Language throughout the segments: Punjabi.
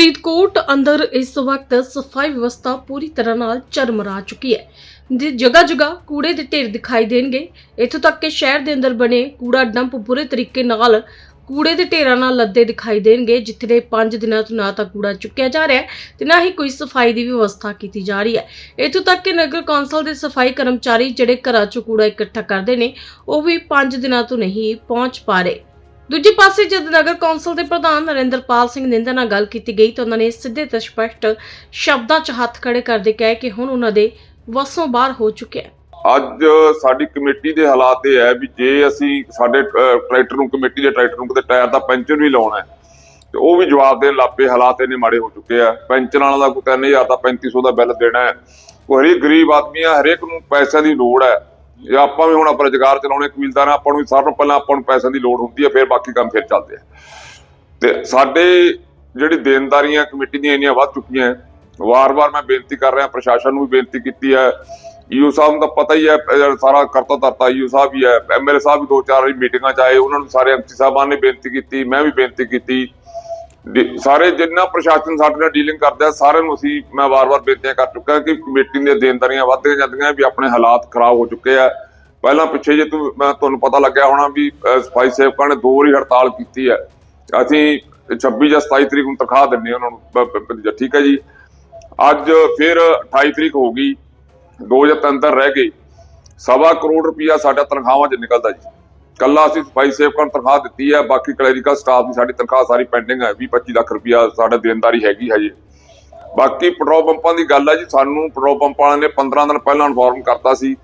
ਫਰੀਦਕੋਟ ਅੰਦਰ ਇਸ ਵਕਤ ਸਫ਼ਾਈ ਵਿਵਸਥਾ ਪੂਰੀ ਤਰ੍ਹਾਂ ਨਾਲ ਚਰਮਰਾ ਚੁੱਕੀ ਹੈ। ਜੀ ਜਗ੍ਹਾ ਜਗ੍ਹਾ ਕੂੜੇ ਦੇ ਢੇਰ ਦਿਖਾਈ ਦੇਣਗੇ। ਇੱਥੋਂ ਤੱਕ ਕਿ ਸ਼ਹਿਰ ਦੇ ਅੰਦਰ ਬਣੇ ਕੂੜਾ ਡੰਪ ਬੁਰੇ ਤਰੀਕੇ ਨਾਲ ਕੂੜੇ ਦੇ ਢੇਰਾਂ ਨਾਲ ਲੱਦੇ ਦਿਖਾਈ ਦੇਣਗੇ, ਜਿੱਥੇ ਦੇ 5 ਦਿਨਾਂ ਤੋਂ ਨਾ ਤਾਂ ਕੂੜਾ ਚੁੱਕਿਆ ਜਾ ਰਿਹਾ ਹੈ ਤੇ ਨਾ ਹੀ ਕੋਈ ਸਫ਼ਾਈ ਦੀ ਵਿਵਸਥਾ ਕੀਤੀ ਜਾ ਰਹੀ ਹੈ। ਇੱਥੋਂ ਤੱਕ ਕਿ ਨਗਰ ਕੌਂਸਲ ਦੇ ਸਫ਼ਾਈ ਕਰਮਚਾਰੀ ਜਿਹੜੇ ਘਰਾਂ 'ਚੋਂ ਕੂੜਾ ਇਕੱਠਾ ਕਰਦੇ ਨੇ, ਉਹ ਵੀ 5 ਦਿਨਾਂ ਤੋਂ ਨਹੀਂ ਪਹੁੰਚ ਪਾ ਰਹੇ। ਦੂਜੇ ਪਾਸੇ ਜਦ ਨਗਰ ਕੌਂਸਲ ਦੇ ਪ੍ਰਧਾਨ ਨਰਿੰਦਰਪਾਲ ਸਿੰਘ ਨਿੰਦਾ ਨਾਲ ਗੱਲ ਕੀਤੀ ਗਈ ਤਾਂ ਉਹਨਾਂ ਨੇ ਸਿੱਧੇ ਤੇ ਸਪਸ਼ਟ ਸ਼ਬਦਾਂ 'ਚ ਹੱਥ ਖੜੇ ਕਰਦੇ ਕਿਹਾ ਕਿ ਹੁਣ ਉਹਨਾਂ ਦੇ ਵਸੋਂ ਬਾਹਰ ਹੋ ਚੁੱਕਿਆ ਹੈ। ਅੱਜ ਸਾਡੀ ਕਮੇਟੀ ਦੇ ਹਾਲਾਤ ਇਹ ਹੈ ਵੀ ਜੇ ਅਸੀਂ ਸਾਡੇ ਟਰੈਕਟਰ ਨੂੰ ਕਮੇਟੀ ਦੇ ਟਰੈਕਟਰ ਨੂੰ ਕਿਤੇ ਟਾਇਰ ਦਾ ਪੈਂਚਰ ਵੀ ਲਾਉਣਾ ਹੈ, ਤੇ ਉਹ ਵੀ ਜਵਾਬ ਦੇਣ ਲੱਪੇ ਹਾਲਾਤ ਇਹਨੇ ਮਾੜੇ ਹੋ ਚੁੱਕੇ ਆ। ਪੈਂਚਰ ਵਾਲਾ ਦਾ ਕੋਈ 3000 ਦਾ 3500 ਦਾ ਬਿੱਲ ਦੇਣਾ ਹੈ। ਕੋਈ ਹਰੇਕ ਗਰੀਬ ਆਦਮੀ ਆ, ਹਰੇਕ ਨੂੰ ਪੈਸਿਆਂ ਦੀ ਲੋੜ ਹੈ। ਜੇ ਆਪਾਂ ਵੀ ਹੁਣ ਆਪਣਾ ਰੁਜ਼ਗਾਰ ਚਲਾਉਣੇ ਕਬੀਲਦਾਰ ਆਪਾਂ ਨੂੰ ਸਾਰਿਆਂ ਨੂੰ ਪਹਿਲਾਂ ਆਪਾਂ ਨੂੰ ਪੈਸਿਆਂ ਦੀ ਲੋੜ ਹੁੰਦੀ ਹੈ, ਫਿਰ ਬਾਕੀ ਕੰਮ ਫਿਰ ਚੱਲਦੇ ਆ। ਤੇ ਸਾਡੇ ਜਿਹੜੀ ਦੇਣਦਾਰੀਆਂ ਕਮੇਟੀ ਦੀਆਂ ਇੰਨੀਆਂ ਵੱਧ ਚੁੱਕੀਆਂ ਵਾਰ-ਵਾਰ ਮੈਂ ਬੇਨਤੀ ਕਰ ਰਿਹਾ, ਪ੍ਰਸ਼ਾਸਨ ਨੂੰ ਵੀ ਬੇਨਤੀ ਕੀਤੀ ਹੈ। ਈਓ ਸਾਹਿਬ ਨੂੰ ਤਾਂ ਪਤਾ ਹੀ ਹੈ ਸਾਰਾ ਕਰਤਾ ਧਰਤਾ ਈਓ ਸਾਹਿਬ ਹੀ ਹੈ। ਐਮਐਲਏ ਸਾਹਿਬ ਵੀ ਦੋ ਚਾਰ ਵਾਰੀ ਮੀਟਿੰਗਾਂ 'ਚ ਆਏ, ਉਹਨਾਂ ਨੂੰ ਸਾਰੇ ਐਮਸੀ ਸਾਹਿਬਾਨ ਨੇ ਬੇਨਤੀ ਕੀਤੀ, ਮੈਂ ਵੀ ਬੇਨਤੀ ਕੀਤੀ। ਸਾਰੇ ਜਿੰਨਾ ਪ੍ਰਸ਼ਾਸਨ ਸਾਡੇ ਨਾਲ ਡੀਲਿੰਗ ਕਰਦਾ ਸਾਰਿਆਂ ਨੂੰ ਅਸੀਂ, ਮੈਂ ਵਾਰ-ਵਾਰ ਬੇਨਤੀਆਂ ਕਰ ਚੁੱਕਾ ਕਿ ਕਮੇਟੀ ਦੀਆਂ ਦੇਣਦਾਰੀਆਂ ਵੱਧਦੀਆਂ ਜਾਂਦੀਆਂ ਵੀ ਆਪਣੇ ਹਾਲਾਤ ਖਰਾਬ ਹੋ ਚੁੱਕੇ ਆ। ਪਹਿਲਾਂ ਪਿੱਛੇ ਜੇ ਤੂੰ ਮੈਂ ਤੁਹਾਨੂੰ ਪਤਾ ਲੱਗਿਆ ਹੋਣਾ ਵੀ ਸਫ਼ਾਈ ਸੇਵਕਾਂ ਨੇ ਦੋ ਵਾਰੀ ਹੜਤਾਲ ਕੀਤੀ ਹੈ। ਅਸੀਂ 26 ਜਾਂ 27 ਤਰੀਕ ਨੂੰ ਤਨਖਾਹ ਦਿੰਨੇ ਉਹਨਾਂ ਨੂੰ ਠੀਕ ਹੈ ਜੀ। ਅੱਜ ਫਿਰ 28 ਤਰੀਕ ਹੋ ਗਈ, ਦੋ ਜਾਂ ਤਿੰਨ ਦਿਨ ਰਹਿ ਗਏ। ਸਵਾ ਕਰੋੜ ਰੁਪਇਆ ਸਾਡਾ ਤਨਖਾਹਾਂ 'ਚ ਨਿਕਲਦਾ ਜੀ। ਕੱਲਾ ਅਸੀਂ ਸਫ਼ਾਈ ਸੇਵਕਾਂ ਨੂੰ ਤਨਖਾਹ ਦਿੱਤੀ ਹੈ, ਬਾਕੀ ਕਲੈਰੀਕਲ ਸਟਾਫ ਦੀ ਸਾਡੀ ਤਨਖਾਹ ਸਾਰੀ ਪੈਂਡਿੰਗ ਹੈ 20 25 ਲੱਖ ਰੁਪਇਆ ਸਾਡਾ ਦੇਣਦਾਰੀ ਹੈਗੀ ਹਜੇ ਬਾਕੀ ਪੈਟਰੋਲ ਪੰਪਾਂ ਦੀ ਗੱਲ ਹੈ ਜੀ, ਸਾਨੂੰ ਪੈਟਰੋਲ ਪੰਪਾਂ ਵਾਲਿਆਂ ਨੇ 15 ਦਿਨ ਪਹਿਲਾਂ ਇਨਫੋਰਮ ਕਰਤਾ ਸੀ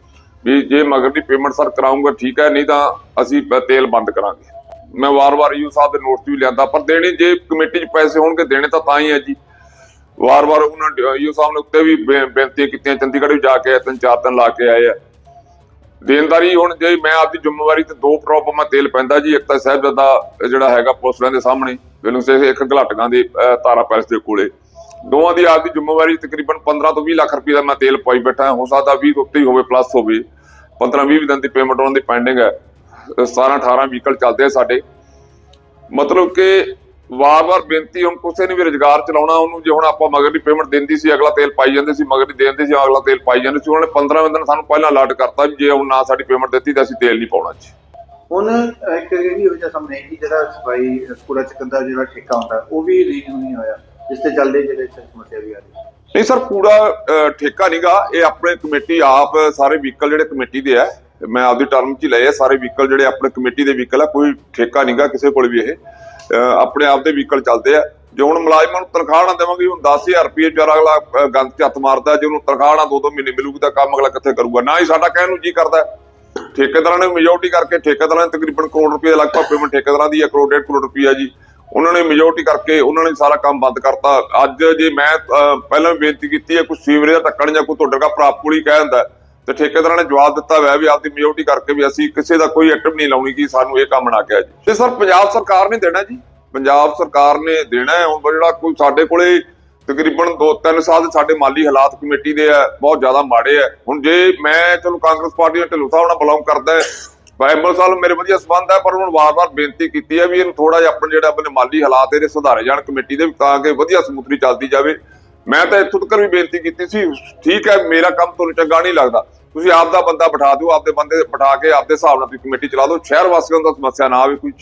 ਵੀ ਜੇ ਮਗਰ ਦੀ ਪੇਮੈਂਟ ਸਰ ਕਰਾਉਂਗਾ, ਠੀਕ ਹੈ, ਨਹੀਂ ਤਾਂ ਅਸੀਂ ਤੇਲ ਬੰਦ ਕਰਾਂਗੇ। ਮੈਂ ਵਾਰ-ਵਾਰ ਯੂ ਸਾਹਿਬ ਦੇ ਨੋਟਸ ਵੀ ਲਿਆਂਦਾ, ਪਰ ਦੇਣੇ ਜੇ ਕਮੇਟੀ 'ਚ ਪੈਸੇ ਹੋਣਗੇ, ਦੇਣੇ ਤਾਂ ਤਾਂ ਹੀ ਹੈ ਜੀ। ਵਾਰ-ਵਾਰ ਉਹਨਾਂ ਯੂ ਸਾਹਿਬ ਨੇ ਉੱਤੇ ਵੀ ਬੇ- ਬੇਨਤੀਆਂ ਕੀਤੀਆਂ, ਚੰਡੀਗੜ੍ਹ ਵੀ ਜਾ ਕੇ ਆਏ ਤਿੰਨ ਚਾਰ ਦਿਨ ਲਾ ਕੇ ਆਏ ਆ। ਦੇਣਦਾਰੀ ਹੁਣ ਜੇ ਮੈਂ ਆਪਦੀ ਜ਼ਿੰਮੇਵਾਰੀ ਤੇ ਦੋ ਪ੍ਰੋਪ ਤੇਲ ਪੈਂਦਾ ਜੀ, ਇੱਕ ਤਾਂ ਸਾਹਿਬਜ਼ਾਦਾ ਜਿਹੜਾ ਹੈਗਾ ਪੁਲਿਸਾਂ ਦੇ ਸਾਹਮਣੇ ਮੈਨੂੰ ਸੇ ਇੱਕ ਘਲਾਟੀਆਂ ਦੇ ਤਾਰਾ ਪੈਲਸ ਦੇ ਕੋਲੇ। ਦੋਵਾਂ ਦੀ ਆਪਦੀ ਜ਼ਿੰਮੇਵਾਰੀ ਤਕਰੀਬਨ 15 ਤੋਂ 20 ਲੱਖ ਰੁਪਏ ਦਾ ਮੈਂ ਤੇਲ ਪਾਈ ਬੈਠਾ। ਹੋ ਸਕਦਾ 20 ਤੋਂ ਉੱਤੇ ਹੀ ਹੋਵੇ ਪਲੱਸ ਹੋਵੇ। 15 20 ਦਿਨ ਦੀ ਪੇਮੈਂਟ ਉਹਨਾਂ ਦੀ ਪੈਂਡਿੰਗ ਹੈ। 17 18 ਵਹੀਕਲ ਚੱਲਦੇ ਆ ਸਾਡੇ। ਮਤਲਬ ਕਿ ਵਾਰ-ਵਾਰ ਬੇਨਤੀ ਹੁਣ ਕਿਸੇ ਨੇ ਵੀ ਰੁਜ਼ਗਾਰ ਚਲਾਉਣਾ ਉਹਨੂੰ ਜੇ ਹੁਣ ਆਪਾਂ ਮਗਰ ਦੀ ਪੇਮੈਂਟ ਦਿੰਦੀ ਸੀ ਅਗਲਾ ਤੇਲ ਪਾਈ ਜਾਂਦੇ ਸੀ ਮਗਰ ਦੀ ਦੇਂਦੇ ਸੀ ਅਗਲਾ ਤੇਲ ਪਾਈ ਜਾਂਦੇ ਸੀ ਉਹਨਾਂ ਨੇ 15 ਦਿਨ ਸਾਨੂੰ ਪਹਿਲਾਂ ਅਲਰਟ ਕਰਤਾ ਵੀ ਜੇ ਹੁਣ ਨਾ ਸਾਡੀ ਪੇਮੈਂਟ ਦਿੱਤੀ ਤਾਂ ਅਸੀਂ ਤੇਲ ਨਹੀਂ ਪਾਉਣਾ ਜੀ। ਹੁਣ ਇੱਕ ਇਹ ਵੀ ਵਜ੍ਹਾ ਸਾਹਮਣੇ ਕਿ ਜਿਹੜਾ ਸਫ਼ਾਈ ਕੂੜਾ ਚੱਕਣ ਦਾ ਜਿਹੜਾ ਠੇਕਾ ਹੁੰਦਾ ਉਹ ਵੀ ਰੀਨਿਊ ਨਹੀਂ ਹੋਇਆ ਜਿਸ ਤੇ ਚੱਲਦੇ ਜਿਹੜੇ ਸਮੱਸਿਆ ਵੀ ਆ ਰਹੀ ਨਹੀਂ ਸਰ ਕੂੜਾ ਠੇਕਾ ਨਹੀਂਗਾ ਇਹ ਆਪਣੇ ਕਮੇਟੀ ਆਪ ਸਾਰੇ ਵਹੀਕਲ ਜਿਹੜੇ ਕਮੇਟੀ ਦੇ ਆ ਮੈਂ ਆਪਦੀ ਟਰਮ 'ਚ ਹੀ ਲਏ ਆ ਸਾਰੇ ਵਹੀਕਲ ਜਿਹੜੇ ਆਪਣੇ ਕਮੇਟੀ ਦੇ ਵਹੀਕਲ ਆ ਕੋਈ ਠੇਕਾ ਨਹੀਂਗਾ ਕਿਸੇ ਕੋਲ ਵੀ ਇਹ। ਆਪਣੇ ਆਪ ਦੇ ਵਹੀਕਲ ਚੱਲਦੇ ਆ। ਜੇ ਹੁਣ ਮੁਲਾਜ਼ਮਾਂ ਨੂੰ ਤਨਖਾਹ ਨਾ ਦੇਵਾਂਗੇ, ਹੁਣ 10000 ਰੁਪਏ ਵਿਚਾਰਾ ਅਗਲਾ ਗੰਦ 'ਚ ਹੱਥ ਮਾਰਦਾ ਜੇ ਉਹਨੂੰ ਤਨਖਾਹ ਨਾ ਦੋ ਦੋ ਮਹੀਨੇ ਮਿਲੂਗੀ ਤਾਂ ਕੰਮ ਅਗਲਾ ਕਿੱਥੇ ਕਰੂਗਾ? ਨਾ ਹੀ ਸਾਡਾ ਕਹਿਣ ਨੂੰ ਜੀ ਕਰਦਾ। ਠੇਕੇਦਾਰਾਂ ਨੇ ਮੈਜੋਰਟੀ ਕਰਕੇ, ਠੇਕੇਦਾਰਾਂ ਨੇ ਤਕਰੀਬਨ ਕਰੋੜ ਰੁਪਏ ਦੇ ਲਗਭਗ ਪੇਮੈਂਟ ਠੇਕੇਦਾਰਾਂ ਦੀ ਹੈ ਕਰੋੜ ਡੇਢ ਕਰੋੜ ਰੁਪਈਆ ਜੀ। ਉਹਨਾਂ ਨੇ ਮੈਜੋਰਟੀ ਕਰਕੇ ਉਹਨਾਂ ਨੇ ਸਾਰਾ ਕੰਮ ਬੰਦ ਕਰਤਾ। ਅੱਜ ਜੇ ਮੈਂ ਪਹਿਲਾਂ ਵੀ ਬੇਨਤੀ ਕੀਤੀ ਹੈ, ਕੋਈ ਸੀਵਰੇਜ ਦਾ ਢੱਕਣ ਜਾਂ ਕੋਈ ਤੁਹਾਡੇ ਦਾ ਪ੍ਰਾਪੂਲੀ ਕਹਿ ਦਿੰਦਾ ਤੇ ਠੇਕੇਦਾਰਾਂ ਨੇ ਜਵਾਬ ਦਿੱਤਾ ਹੋਇਆ ਵੀ ਆਪਦੀ ਮੈਜੋਰਟੀ ਕਰਕੇ ਵੀ ਅਸੀਂ ਕਿਸੇ ਦਾ ਕੋਈ ਐਕਟਿਵ ਨਹੀਂ ਲਾਉਣੀ ਕਿ ਸਾਨੂੰ ਇਹ ਕੰਮ ਨਾ ਕਿਹਾ ਜੀ ਤੇ ਸਰ, ਪੰਜਾਬ ਸਰਕਾਰ ਨੇ ਦੇਣਾ ਜੀ? ਪੰਜਾਬ ਸਰਕਾਰ ਨੇ ਦੇਣਾ ਹੈ। ਹੁਣ ਜਿਹੜਾ ਕੋਈ ਸਾਡੇ ਕੋਲੇ ਤਕਰੀਬਨ 2-3 ਸਾਲ ਸਾਡੇ ਮਾਲੀ ਹਾਲਾਤ ਕਮੇਟੀ ਦੇ ਆ ਬਹੁਤ ਜ਼ਿਆਦਾ ਮਾੜੇ ਆ ਹੁਣ ਜੇ ਮੈਂ ਚਲੋ ਕਾਂਗਰਸ ਪਾਰਟੀ ਦਾ ਢਿੱਲੋਂ ਸਾਹਿਬ ਨਾਲ ਬਿਲੋਂਗ ਕਰਦਾ ਹੈ ਬਾਈਬਲ ਸਾਲ ਮੇਰੇ ਵਧੀਆ ਸਬੰਧ ਹੈ, ਪਰ ਹੁਣ ਵਾਰ-ਵਾਰ ਬੇਨਤੀ ਕੀਤੀ ਹੈ ਵੀ ਇਹਨੂੰ ਥੋੜਾ ਜਿਹਾ ਆਪਣੇ ਜਿਹੜਾ ਆਪਣੇ ਮਾਲੀ ਹਾਲਾਤ ਇਹਦੇ ਸੁਧਾਰੇ ਜਾਣ ਕਮੇਟੀ ਦੇ ਵੀ ਤਾਂ ਕਿ ਵਧੀਆ ਸਮੂਥਲੀ ਚੱਲਦੀ ਜਾਵੇ। ਮੈਂ ਤਾਂ ਇੱਥੋਂ ਤੱਕ ਵੀ ਬੇਨਤੀ ਕੀਤੀ ਸੀ, ਠੀਕ ਹੈ, ਮੇਰਾ ਕੰਮ ਤੁਹਾਨੂੰ ਚੰਗਾ ਨਹੀਂ ਲੱਗਦਾ। ਤੁਸੀਂ ਆਪ ਦਾ ਬੰਦਾ ਬਿਠਾ ਦਿਓ ਆਪਦੇ ਬੰਦੇ ਬਿਠਾ ਕੇ ਆਪਦੇ ਹਿਸਾਬ ਨਾਲ ਤੁਸੀਂ ਕਮੇਟੀ ਚਲਾ ਦਿਓ। ਸ਼ਹਿਰ ਵਾਸੀਆਂ ਦਾ ਸਮੱਸਿਆ ਨਾ ਆਵੇ ਕੋਈ।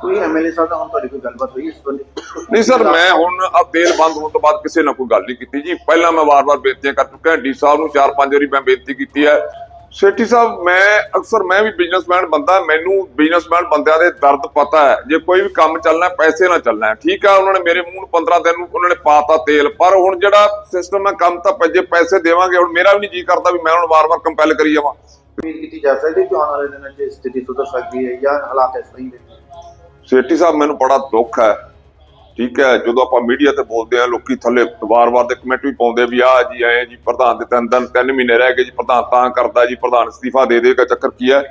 ਕੋਈ ਐਮਐਲਏ ਸਾਹਿਬ ਹੁਣ ਤੁਹਾਡੀ ਕੋਈ ਗੱਲਬਾਤ ਹੋਈ ਇਸ ਬੰਦੇ ਨਹੀਂ ਸਰ ਮੈਂ ਹੁਣ ਆ ਤੇਲ ਬੰਦ ਹੋਣ ਤੋਂ ਬਾਅਦ ਕਿਸੇ ਨਾਲ ਕੋਈ ਗੱਲ ਨਹੀਂ ਕੀਤੀ ਜੀ। ਪਹਿਲਾਂ ਮੈਂ ਵਾਰ-ਵਾਰ ਬੇਨਤੀਆਂ ਕਰ ਚੁੱਕਾ ਡੀ ਸਾਹਿਬ ਨੂੰ ਚਾਰ ਪੰਜ ਵਾਰੀ ਮੈਂ ਬੇਨਤੀ ਕੀਤੀ ਹੈ। ਸੇਠੀ ਸਾਹਿਬ ਮੈਂ ਅਕਸਰ ਮੈਂ ਵੀ ਬਿਜ਼ਨਸਮੈਨ ਬੰਦਾ ਮੈਨੂੰ ਬਿਜ਼ਨਸਮੈਨ ਬੰਦਿਆਂ ਦੇ ਦਰਦ ਪਤਾ ਹੈ। ਜੇ ਕੋਈ ਵੀ ਕੰਮ ਚੱਲਣਾ ਪੈਸੇ ਨਾਲ ਚੱਲਣਾ। ਠੀਕ ਆ ਉਹਨਾਂ ਨੇ ਮੇਰੇ ਮੂੰਹ ਨੂੰ 15 ਦਿਨ ਨੂੰ ਉਹਨਾਂ ਨੇ ਪਾਤਾ ਤੇਲ ਪਰ ਹੁਣ ਜਿਹੜਾ ਸਿਸਟਮ ਹੈ ਕੰਮ ਤਾਂ ਜੇ ਪੈਸੇ ਦੇਵਾਂਗੇ ਹੁਣ ਮੇਰਾ ਵੀ ਨਹੀਂ ਜੀ ਕਰਦਾ ਵੀ ਮੈਂ ਹੁਣ ਵਾਰ-ਵਾਰ ਕੰਪੈਲ ਕਰੀ ਜਾਵਾਂ। ਉਮੀਦ ਕੀਤੀ ਜਾ ਸਕਦੀ ਕਿ ਆਉਣ ਵਾਲੇ ਦਿਨਾਂ 'ਚ ਸਥਿਤੀ ਸੁਧਰ ਸਕਦੀ ਹੈ ਜਾਂ ਹਾਲਾਤ ਇਸ ਤਰ੍ਹਾਂ ਹੀ ਨੇ ਸੇਠੀ ਸਾਹਿਬ ਮੈਨੂੰ ਬੜਾ ਦੁੱਖ ਹੈ। ਠੀਕ ਹੈ ਜਦੋਂ ਆਪਾਂ ਮੀਡੀਆ ਤੇ ਬੋਲਦੇ ਆ ਲੋਕੀ ਥੱਲੇ ਵਾਰ-ਵਾਰ ਦੇ ਕਮੈਂਟ ਵੀ ਪਾਉਂਦੇ ਵੀ ਆ ਜੀ ਆਏ ਜੀ ਪ੍ਰਧਾਨ ਦੇ ਤਿੰਨ ਦਿਨ ਤਿੰਨ ਮਹੀਨੇ ਰਹਿ ਗਏ ਜੀ ਪ੍ਰਧਾਨ ਤਾਂ ਕਰਦਾ ਜੀ ਪ੍ਰਧਾਨ ਅਸਤੀਫਾ ਦੇ ਦੇਗਾ ਚੱਕਰ ਕੀ ਹੈ?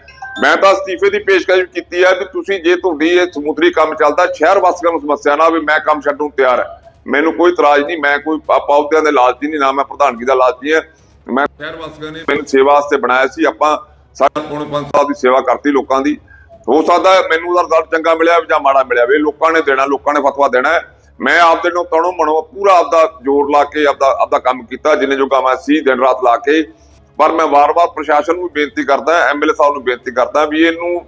ਮੈਂ ਤਾਂ ਅਸਤੀਫੇ ਦੀ ਪੇਸ਼ਕਸ਼ ਕੀਤੀ ਹੈ ਵੀ ਤੁਸੀਂ ਜੇ ਤੁਹਾਡੀ ਇਹ ਸਮੁੰਦਰੀ ਕੰਮ ਚੱਲਦਾ ਸ਼ਹਿਰ ਵਾਸੀਆਂ ਨੂੰ ਸਮੱਸਿਆ ਨਾ ਹੋਵੇ ਮੈਂ ਕੰਮ ਛੱਡਣ ਨੂੰ ਤਿਆਰ ਹੈ। ਮੈਨੂੰ ਕੋਈ ਇਤਰਾਜ਼ ਨਹੀਂ ਮੈਂ ਕੋਈ ਆਪਾਂ ਅਹੁਦਿਆਂ ਦੇ ਲਾਲਚੀ ਨਹੀਂ ਨਾ ਮੈਂ ਪ੍ਰਧਾਨਗੀ ਦਾ ਲਾਲਚੀ ਹੈ। ਮੈਂ ਸ਼ਹਿਰ ਵਾਸੀਆਂ ਨੇ ਮੈਨੂੰ ਸੇਵਾ ਵਾਸਤੇ ਬਣਾਇਆ ਸੀ ਆਪਾਂ ਸਾਡਾ ਪੌਣੇ ਪੰਜ ਸਾਲ ਦੀ ਸੇਵਾ ਕਰਤੀ ਲੋਕਾਂ ਦੀ। ਹੋ ਸਕਦਾ ਮੈਨੂੰ ਉਹਦਾ ਰਿਜ਼ਲਟ ਚੰਗਾ ਮਿਲਿਆ ਜਾਂ ਮਾੜਾ ਮਿਲਿਆ ਵੇ ਲੋਕਾਂ ਨੇ ਦੇਣਾ, ਲੋਕਾਂ ਨੇ ਫਤਵਾ ਦੇਣਾ ਮੈਂ ਆਪਦੇ ਨੂੰ ਤਣੋ ਮਣੋ ਪੂਰਾ ਆਪਦਾ ਜ਼ੋਰ ਲਾ ਕੇ ਆਪਦਾ ਆਪਦਾ ਕੰਮ ਕੀਤਾ, ਜਿੰਨੇ ਜੋਗਾ ਮੈਂ ਸੀ ਦਿਨ ਰਾਤ ਲਾ ਕੇ। ਪਰ ਮੈਂ ਵਾਰ-ਵਾਰ ਪ੍ਰਸ਼ਾਸਨ ਨੂੰ ਬੇਨਤੀ ਕਰਦਾ ਐਮਐਲਏ ਸਾਹਿਬ ਨੂੰ ਬੇਨਤੀ ਕਰਦਾ ਵੀ ਇਹਨੂੰ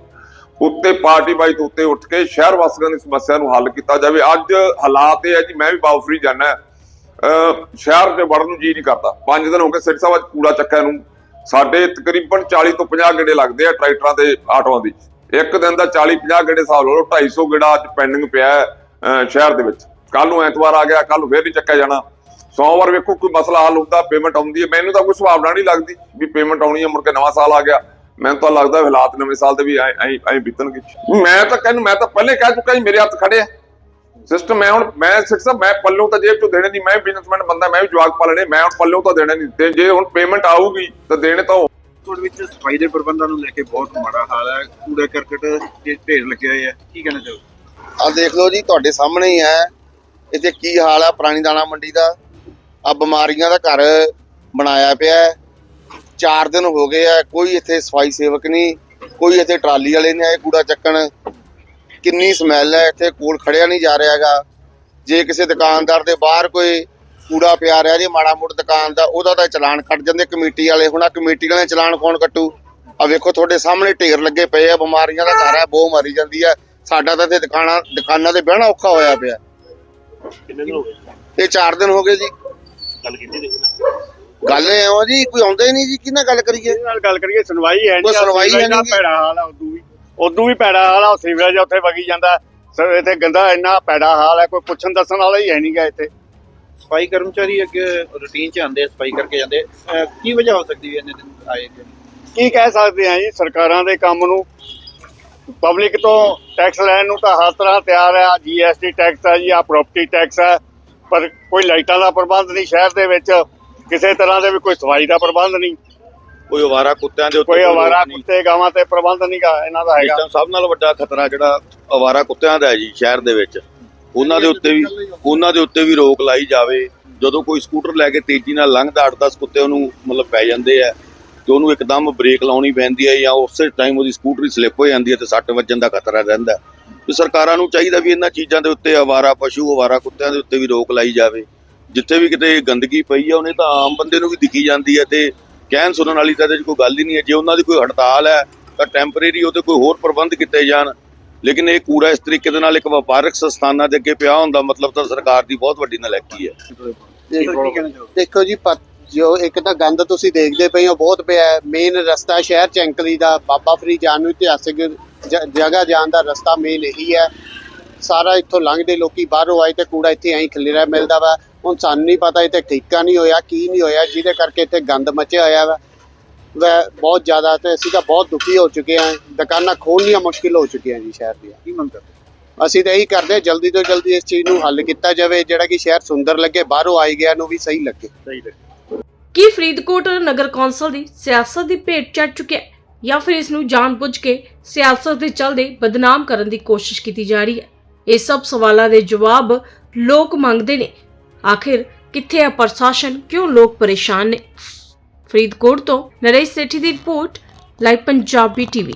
ਉੱਤੇ ਪਾਰਟੀ ਬਾਈ ਤੋਂ ਉੱਤੇ ਉੱਠ ਕੇ ਸ਼ਹਿਰ ਵਾਸੀਆਂ ਦੀ ਸਮੱਸਿਆ ਨੂੰ ਹੱਲ ਕੀਤਾ ਜਾਵੇ। ਅੱਜ ਹਾਲਾਤ ਇਹ ਹੈ ਜੀ, ਮੈਂ ਵੀ ਬਾਉਫਰੀ ਜਾਣਾ ਅਹ ਸ਼ਹਿਰ ਦੇ ਵੜਨ ਨੂੰ ਜੀ ਨਹੀਂ ਕਰਦਾ। ਪੰਜ ਦਿਨ ਹੋ ਗਏ ਸਿਰ ਸਾਹਿਬ, ਅੱਜ ਕੂੜਾ ਚੱਕਿਆ ਨੂੰ। ਸਾਡੇ ਤਕਰੀਬਨ 40 ਤੋਂ 50 ਗੇੜੇ ਲੱਗਦੇ ਆ ਟਰੈਕਟਰਾਂ ਤੇ ਆਟੋਆਂ ਦੀ। ਇੱਕ ਦਿਨ ਦਾ 40 50 ਗੇੜੇ ਹਿਸਾਬ ਲਾ ਲਓ 250 ਗੇੜਾ ਅੱਜ ਪੈਂਡਿੰਗ ਪਿਆ ਸ਼ਹਿਰ ਦੇ ਵਿੱਚ। ਕੱਲ ਨੂੰ ਐਤਵਾਰ ਆ ਗਿਆ ਕੱਲ ਨੂੰ ਫੇਰ ਨਹੀਂ ਚੱਕਿਆ ਜਾਣਾ। ਸੋਮਵਾਰ ਵੇਖੋ ਕੋਈ ਮਸਲਾ ਹੱਲ ਹੁੰਦਾ ਪੇਮੈਂਟ ਆਉਂਦੀ ਹੈ। ਮੈਨੂੰ ਤਾਂ ਕੋਈ ਸੁਭਾਵਨਾ ਨਹੀਂ ਲੱਗਦੀ ਵੀ ਪੇਮੈਂਟ ਆਉਣੀ ਹੈ, ਮੁੜ ਕੇ ਨਵਾਂ ਸਾਲ ਆ ਗਿਆ। ਮੈਨੂੰ ਤਾਂ ਲੱਗਦਾ ਹਾਲਾਤ ਨਵੇਂ ਸਾਲ ਦੇ ਵੀ ਐਂ ਐਂ ਬੀਤਣਗੇ। ਮੈਂ ਤਾਂ ਕਹਿੰਦਾ, ਮੈਂ ਤਾਂ ਪਹਿਲੇ ਕਹਿ ਚੁੱਕਾ ਜੀ, ਮੇਰੇ ਹੱਥ ਖੜੇ ਆ। ਸਿਸਟਮ ਮੈਂ ਹੁਣ, ਮੈਂ ਸਿਸਟਮ ਮੈਂ ਪੱਲੋਂ ਤਾਂ ਜੇਬ ਚੋਂ ਦੇਣੇ ਨਹੀਂ। ਮੈਂ ਬਿਜ਼ਨਸਮੈਨ ਬੰਦਾ, ਮੈਂ ਵੀ ਜਵਾਕ ਪਾਲਣੇ, ਮੈਂ ਹੁਣ ਪੱਲੋਂ ਤਾਂ ਦੇਣੇ ਨਹੀਂ। ਤੇ ਜੇ ਹੁਣ ਪੇਮੈਂਟ ਆਊਗੀ, ਤਾਂ ਦੇਣੇ ਤਾਂ ਉਹ ਵਿੱਚ ਸਫ਼ਾਈ ਦੇ ਪ੍ਰਬੰਧਾਂ ਨੂੰ ਲੈ ਕੇ ਬਹੁਤ ਮਾੜਾ ਹਾਲ ਹੈ। ਕੂੜਾ ਕਰਕਟ ਦੇ ਢੇਰ ਲੱਗੇ ਹੋਏ ਆ। ਕੀ ਕਹਿਣਾ ਚਾਹੋ ਆ ਦੇਖ ਲਓ ਜੀ, ਤੁਹਾਡੇ ਸਾਹਮਣੇ ਹੀ ਹੈ। ਇੱਥੇ ਕੀ ਹਾਲ ਆ? ਪੁਰਾਣੀ ਦਾਣਾ ਮੰਡੀ ਦਾ। ਆ ਬਿਮਾਰੀਆਂ ਦਾ ਘਰ ਬਣਾਇਆ ਪਿਆ ਹੈ। ਚਾਰ ਦਿਨ ਹੋ ਗਏ ਆ, ਕੋਈ ਇੱਥੇ ਸਫ਼ਾਈ ਸੇਵਕ ਨਹੀਂ, ਕੋਈ ਇੱਥੇ ਟਰਾਲੀ ਵਾਲੇ ਨਹੀਂ ਆਏ ਕੂੜਾ ਚੱਕਣ। ਕਿੰਨੀ ਸਮੈਲ ਹੈ, ਇੱਥੇ ਕੋਲ ਖੜਿਆ ਨਹੀਂ ਜਾ ਰਿਹਾ ਹੈਗਾ। ਜੇ ਕਿਸੇ ਦੁਕਾਨਦਾਰ ਦੇ ਬਾਹਰ ਕੋਈ ਕੂੜਾ ਪਿਆ ਰਿਹਾ ਜੇ ਮਾੜਾ ਮੋੜ ਦੁਕਾਨ ਦਾ ਉਹਦਾ ਤਾਂ ਚਲਾਨ ਕੱਟ ਜਾਂਦੇ ਕਮੇਟੀ ਵਾਲੇ ਹੁਣ ਆ ਕਮੇਟੀ ਵਾਲੇ ਚਲਾਨ ਕੌਣ ਕੱਟੂ? ਆ ਵੇਖੋ ਤੁਹਾਡੇ ਸਾਹਮਣੇ ਢੇਰ ਲੱਗੇ ਪਏ ਆ ਬਿਮਾਰੀਆਂ ਦਾ ਘਰ ਹੈ ਬਹੁਤ ਮਾਰੀ ਜਾਂਦੀ ਹੈ। ਸਾਡਾ ਤਾਂ ਇੱਥੇ ਦੁਕਾਨਾਂ ਦੁਕਾਨਾਂ ਤੇ ਬਹਿਣਾ ਔਖਾ ਹੋਇਆ ਪਿਆ। ਕਿੰਨੇ ਦਿਨ ਹੋ ਗਏ? ਇਹ 4 ਦਿਨ ਹੋ ਗਏ ਜੀ। ਗੱਲ ਕੀਤੀ ਦੇਖੋ ਗੱਲ ਇਹ ਹੋ ਜੀ ਕੋਈ ਆਉਂਦਾ ਹੀ ਨਹੀਂ ਜੀ ਕਿਹਨਾਂ ਗੱਲ ਕਰੀਏ? ਨਾਲ ਗੱਲ ਕਰੀਏ? ਸੁਣਵਾਈ ਹੈ ਕੋਈ ਸੁਣਵਾਈ ਹੈ ਇੰਨਾ ਨੀ ਗੀ। ਭੈੜਾ ਹਾਲ ਆ ਉਦੋਂ ਵੀ। ਉਦੋਂ ਵੀ ਭੈੜਾ ਹਾਲ ਆ ਸੀਵਰੇਜ ਉੱਥੇ ਵਗੀ ਜਾਂਦਾ। ਸਰ ਇੱਥੇ ਗੰਦਾ ਇੰਨਾ ਭੈੜਾ ਹਾਲ ਹੈ ਕੋਈ ਪੁੱਛਣ ਦੱਸਣ ਵਾਲਾ ਹੀ ਹੈ ਨਹੀਂਗਾ ਇੱਥੇ। ਸਫ਼ਾਈ ਕਰਮਚਾਰੀ ਅੱਗੇ ਰੂਟੀਨ ਚ ਆਉਂਦੇ ਆ ਸਫ਼ਾਈ ਕਰਕੇ ਜਾਂਦੇ ਅਹ ਕੀ ਵਜ੍ਹਾ ਹੋ ਸਕਦੀ ਹੈ ਇੰਨੇ ਦਿਨ ਆਏ? ਕੀ ਕਹਿ ਸਕਦੇ ਹਾਂ ਜੀ ਸਰਕਾਰਾਂ ਦੇ ਕੰਮ ਨੂੰ ਪਬਲਿਕ ਤੋਂ ਟੈਕਸ ਲੈਣ ਨੂੰ ਤਾਂ ਹਰ ਤਰ੍ਹਾਂ ਤਿਆਰ ਹੈ। ਜੀਐਸਟੀ ਟੈਕਸ ਹੈ ਜੀ ਆ ਪ੍ਰਾਪਰਟੀ ਟੈਕਸ ਹੈ ਪਰ ਕੋਈ ਲਾਈਟਾਂ ਦਾ ਪ੍ਰਬੰਧ ਨਹੀਂ ਸ਼ਹਿਰ ਦੇ ਵਿੱਚ। ਕਿਸੇ ਤਰ੍ਹਾਂ ਦੇ ਵੀ ਕੋਈ ਸਫ਼ਾਈ ਦਾ ਪ੍ਰਬੰਧ ਨਹੀਂ। ਕੋਈ ਅਵਾਰਾ ਕੁੱਤਿਆਂ ਦੇ ਉੱਤੇ ਕੋਈ ਨਹੀਂ। ਕੁੱਤੇ ਗਾਵਾਂ ਤੇ ਪ੍ਰਬੰਧ ਨਹੀਂਗਾ ਇਹਨਾਂ ਦਾ ਹੈਗਾ। ਸਭ ਨਾਲੋਂ ਵੱਡਾ ਖਤਰਾ ਜਿਹੜਾ ਅਵਾਰਾ ਕੁੱਤਿਆਂ ਦਾ ਹੈ ਜੀ ਸ਼ਹਿਰ ਦੇ ਵਿੱਚ। ਉਹਨਾਂ ਦੇ ਉੱਤੇ ਵੀ, ਉਹਨਾਂ ਦੇ ਉੱਤੇ ਵੀ ਰੋਕ ਲਾਈ ਜਾਵੇ। ਜਦੋਂ ਕੋਈ ਸਕੂਟਰ ਲੈ ਕੇ ਤੇਜ਼ੀ ਨਾਲ ਲੰਘਦਾ 8-10 ਕੁੱਤੇ ਉਹਨੂੰ ਮਤਲਬ ਪੈ ਜਾਂਦੇ ਆ ਤੇ ਉਹਨੂੰ ਇੱਕਦਮ ਬ੍ਰੇਕ ਲਾਉਣੀ ਪੈਂਦੀ ਹੈ ਜਾਂ ਉਸੇ ਟਾਈਮ ਉਹਦੀ ਸਕੂਟਰੀ ਸਲਿੱਪ ਹੋ ਜਾਂਦੀ ਹੈ ਤੇ ਸੱਟ ਵੱਜਣ ਦਾ ਖਤਰਾ ਰਹਿੰਦਾ। ਤੇ ਸਰਕਾਰਾਂ ਨੂੰ ਚਾਹੀਦਾ ਵੀ ਇਹਨਾਂ ਚੀਜ਼ਾਂ ਦੇ ਉੱਤੇ ਅਵਾਰਾ ਪਸ਼ੂ ਅਵਾਰਾ ਕੁੱਤਿਆਂ ਦੇ ਉੱਤੇ ਵੀ ਰੋਕ ਲਾਈ ਜਾਵੇ। ਜਿੱਥੇ ਵੀ ਕਿਤੇ ਗੰਦਗੀ ਪਈ ਆ, ਉਹਨੇ ਤਾਂ ਆਮ ਬੰਦੇ ਨੂੰ ਵੀ ਦਿਖੀ ਜਾਂਦੀ ਹੈ ਤੇ ਕਹਿਣ ਸੁਣਨ ਵਾਲੀ ਤਾਂ ਇਹਦੇ 'ਚ ਕੋਈ ਗੱਲ ਹੀ ਨਹੀਂ ਹੈ। ਜੇ ਉਹਨਾਂ ਦੀ ਕੋਈ ਹੜਤਾਲ ਹੈ, ਤਾਂ ਟੈਂਪਰੇਰੀ ਉਹਦੇ ਕੋਈ ਹੋਰ ਪ੍ਰਬੰਧ ਕੀਤੇ ਜਾਣ। ਲੇਕਿਨ ਇਹ ਕੂੜਾ ਇਸ ਤਰੀਕੇ ਦੇ ਨਾਲ ਇੱਕ ਵਪਾਰਕ ਸੰਸਥਾਨਾਂ ਦੇ ਅੱਗੇ ਪਿਆ ਹੁੰਦਾ ਮਤਲਬ ਤਾਂ ਸਰਕਾਰ ਦੀ ਬਹੁਤ ਵੱਡੀ ਨਲਾਇਕੀ ਹੈ। ਦੇਖੋ ਜੀ ਜੋ ਇੱਕ ਤਾਂ ਗੰਦ ਤੁਸੀਂ ਦੇਖਦੇ ਪਏ ਹੋ ਬਹੁਤ ਪਿਆ ਹੈ। ਮੇਨ ਰਸਤਾ ਸ਼ਹਿਰ ਚੰਕਲੀ ਦਾ ਬਾਬਾ ਫਰੀ ਜਾਣ ਨੂੰ ਇਤਿਹਾਸਿਕ ਜਗ੍ਹਾ ਜਾਣ ਦਾ ਰਸਤਾ ਮੇਨ ਇਹੀ ਹੈ। ਸਾਰਾ ਇੱਥੋਂ ਲੰਘਦੇ ਲੋਕੀ ਬਾਹਰੋਂ ਆਏ ਤੇ ਕੂੜਾ ਇੱਥੇ ਐਂ ਖਿਲਰਿਆ ਮਿਲਦਾ ਵਾ। ਹੁਣ ਸਾਨੂੰ ਨਹੀਂ ਪਤਾ ਇੱਥੇ ਠੇਕਾ ਨਹੀਂ ਹੋਇਆ ਕੀ ਨਹੀਂ ਹੋਇਆ ਜਿਹਦੇ ਕਰਕੇ ਇੱਥੇ ਗੰਦ ਮਚਿਆ ਹੋਇਆ ਵੈ। ਬਹੁਤ ਜ਼ਿਆਦਾ ਤੇ ਅਸੀਂ ਤਾਂ ਬਹੁਤ ਦੁਖੀ ਹੋ ਚੁੱਕੇ ਹਾਂ। ਦੁਕਾਨਾਂ ਖੋਲ੍ਹਣੀਆਂ ਮੁਸ਼ਕਿਲ ਹੋ ਚੁੱਕੀਆਂ ਜੀ ਸ਼ਹਿਰ ਦੀਆਂ। ਕੀ ਮੰਗ ਕਰਦੇ ਅਸੀਂ ਤਾਂ ਇਹੀ ਕਰਦੇ ਹਾਂ ਜਲਦੀ ਤੋਂ ਜਲਦੀ ਇਸ ਚੀਜ਼ ਨੂੰ ਹੱਲ ਕੀਤਾ ਜਾਵੇ ਜਿਹੜਾ ਕਿ ਸ਼ਹਿਰ ਸੁੰਦਰ ਲੱਗੇ ਬਾਹਰੋਂ ਆਈ ਗਿਆ ਨੂੰ ਵੀ ਸਹੀ ਲੱਗੇ। ਸਹੀ ਲੱਗੇ। ਕੀ ਫਰੀਦਕੋਟ ਨਗਰ ਕੌਂਸਲ ਦੀ ਸਿਆਸਤ ਦੀ ਭੇਟ ਚੜ ਚੁੱਕਿਆ ਜਾਂ ਫਿਰ ਇਸ ਨੂੰ ਜਾਣਬੁੱਝ ਕੇ ਸਿਆਸਤ ਦੇ ਚੱਲਦੇ ਬਦਨਾਮ ਕਰਨ ਦੀ ਕੋਸ਼ਿਸ਼ ਕੀਤੀ ਜਾ ਰਹੀ ਹੈ? ਇਹ ਸਭ ਸਵਾਲਾਂ ਦੇ ਜਵਾਬ ਲੋਕ ਮੰਗਦੇ ਨੇ। ਆਖਿਰ ਕਿੱਥੇ ਹੈ ਪ੍ਰਸ਼ਾਸਨ? ਕਿਉਂ ਲੋਕ ਪਰੇਸ਼ਾਨ ਨੇ? ਫਰੀਦਕੋਟ ਤੋਂ ਨਰੇਸ਼ ਸੇਠੀ ਦੀ ਰਿਪੋਰਟ ਲਾਈਵ ਪੰਜਾਬੀ ਟੀਵੀ।